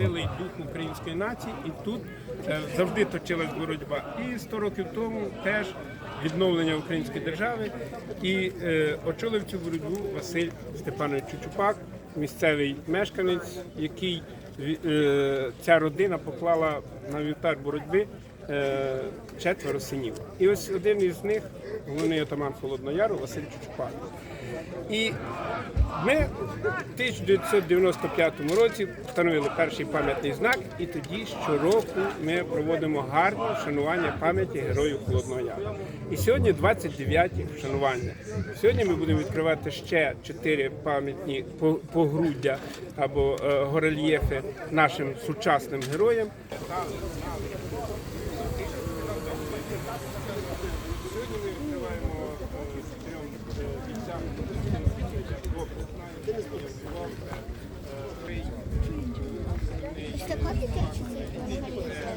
сили і дух української нації, і тут е, завжди точилась боротьба. І 100 років тому теж відновлення української держави. І е, очолив цю боротьбу Василь Степанович Чучупак, місцевий мешканець, який е, ця родина поклала на вівтар боротьби четверо синів. І ось один із них, головний отаман Холодного Яру, Василь Чучупак. І ми в 1995 році встановили перший пам'ятний знак, і тоді щороку ми проводимо гарне вшанування пам'яті героїв Холодного Яру. І сьогодні 29 вшанування. Сьогодні ми будемо відкривати ще чотири пам'ятні по- погруддя або е, горельєфи нашим сучасним героям. Сьогодні ми відкриваємо трьом бійцям. Ось копіки чи це.